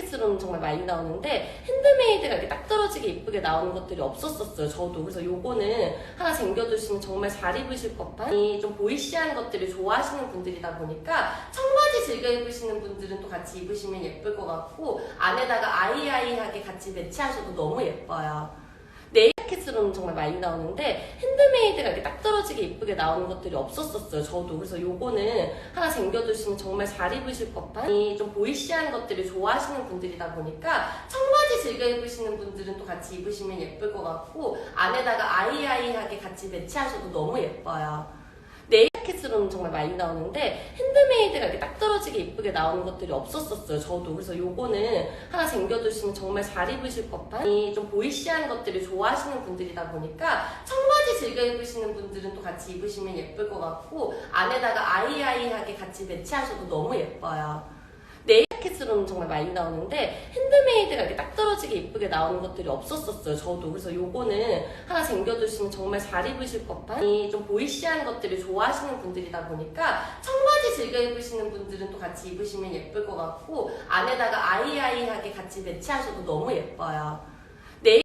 자켓으로는 정말 많이 나오는데 핸드메이드가 이렇게 딱 떨어지게 이쁘게 나오는 것들이 없었었어요. 저도 그래서 요거는 하나 쟁겨두시면 정말 잘 입으실 법한 이좀 보이시한 것들을 좋아하시는 분들이다 보니까 청바지 즐겨 입으시는 분들은 또 같이 입으시면 예쁠 것 같고 안에다가 아이아이하게 같이 매치하셔도 너무 예뻐요. 네일 자켓으로는 정말 많이 나오는데 핸드메이드가 이렇게 딱 떨어지게 이쁘게 나오는 것들이 없었었어요. 저도 그래서 요거는 하나 쟁겨두시면 정말 잘 입으실 법한 이좀 보이시한 것들을 좋아하시는 분들이다 보니까 청바지 즐겨 입으시는 분들은 또 같이 입으시면 예쁠 것 같고 안에다가 아이아이하게 같이 매치하셔도 너무 예뻐요. 네일 자켓으로는 정말 많이 나오는데 핸드메이드가 이렇게 딱 없었었어 떨어지게 이쁘게 나오는 것들이 없었었어요. 저도 그래서 요거는 하나 쟁겨두시면 정말 잘 입으실 법한 이좀 보이시한 것들을 좋아하시는 분들이다 보니까 청바지 즐겨 입으시는 분들은 또 같이 입으시면 예쁠 것 같고 안에다가 아이아이하게 같이 매치하셔도 너무 예뻐요. 네일 자켓으로는 정말 많이 나오는데 핸드메이드가 이렇게 딱 떨어지게 이쁘게 나오는 것들이 없었었어요. 저도 그래서 요거는 하나 쟁겨두시면 정말 잘 입으실 법한 이좀 보이시한 것들을 좋아하시는 분들이다 보니까 청바지 즐겨 입으시는 분들은 또 같이 입으시면 예쁠 것 같고 안에다가 아이아이하게 같이 매치하셔도 너무 예뻐요.